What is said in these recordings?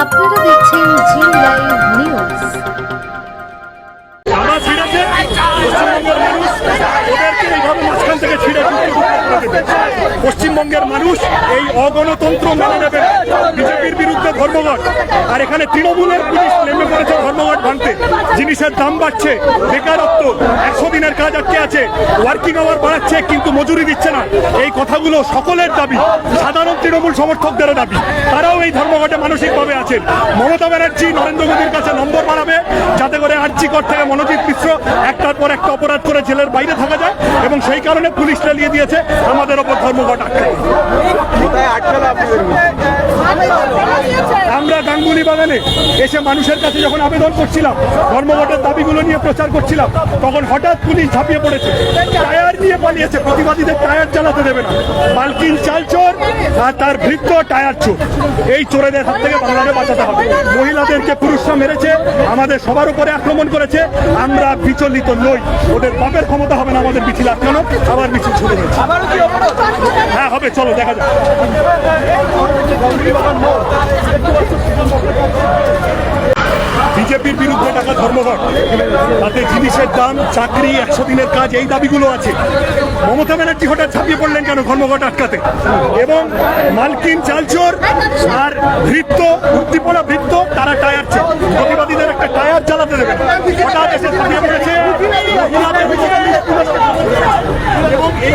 আপনারা দেখছেন জি live news পশ্চিমবঙ্গের মানুষ এই অগণতন্ত্র মেনে নেবে। বিজেপির বিরুদ্ধে ধর্মঘট। আর এখানে তৃণমূলের পুলিশ নেমে পড়েছে ধর্মঘট ভাঙতে। জিনিসের দাম বাড়ছে বেকারত্ব একশো দিনের কাজ আটকে আছে ওয়ার্কিং আওয়ার বাড়াচ্ছে কিন্তু মজুরি দিচ্ছে না। এই কথাগুলো সকলের দাবি সাধারণ তৃণমূল সমর্থকদের দাবি। তারাও এই ধর্মঘটে মানসিকভাবে আছেন। মমতা ব্যানার্জি নরেন্দ্র মোদীর কাছে নম্বর বাড়াবে যাতে করে আর্জিকর থেকে মনোজিৎ মিশ্র একটার পর একটা অপরাধ করে জেলের বাইরে থাকা যায় এবং সেই কারণে পুলিশ চালিয়ে দিয়েছে আমাদের ওপর ধর্মঘট আটকে বাগানে এসে মানুষের কাছে যখন আবেদন করছিলাম, ধর্মঘটের দাবিগুলো নিয়ে প্রচার করছিলাম, তখন হঠাৎ পুলিশ ঝাঁপিয়ে পড়েছে। টায়ার নিয়ে পালিয়েছে, প্রতিবাদীদের টায়ার চালাতে দেবে না। মালকিন চাল চোর আর তার ভৃত্য টায়ার চোর। এই চোরেদের হাত থেকে বাংলাকে বাঁচাতে হবে। মহিলাদেরকে পুরুষরা মেরেছে, আমাদের সবার উপরে আক্রমণ করেছে, আমরা বিচলিত নই। ওদের বাপের ক্ষমতা হবে না আমাদের মিছিল আটকানো, আবার মিছিল ছুটে যাচ্ছে হ্যাঁ হবে, চলো, দেখা যাক। বিজেপির বিরুদ্ধে টাকা ধর্মঘট। তাতে জিনিসের দাম, চাকরি, একশো দিনের কাজ, এই দাবিগুলো আছে। মমতা ব্যানার্জি হঠাৎ ছাপিয়ে পড়লেন কেন ধর্মঘট আটকাতে? এবং মালকিন চালচোর আর ভৃত্য, উদ্দীপনা ভৃত্য, তারা টায়ার চোর। প্রতিবাদীদের একটা টায়ার চালাতে দেবে। হঠাৎ এসে ছাপিয়ে পড়েছে মহিলাদের উপর পুলিশ পুলিশ এবং এই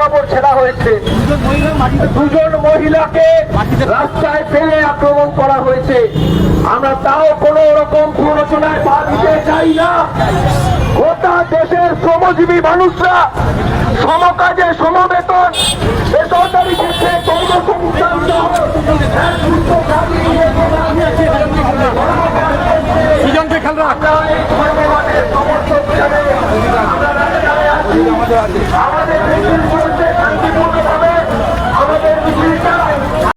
কাপড় ছেঁড়া হয়েছে দুজন মহিলাকে রাস্তায় ফেলে আক্রমণ করা হয়েছে আমরা তাও কোন রকম প্ররোচনায় পা দিতে চাই না গোটা দেশের শ্রমজীবী মানুষরা সমকাজে সমবেতন বেসরকারি ক্ষেত্রে কর্মসংস্থান। সুজনকে খেয়াল রাখ। আমাদের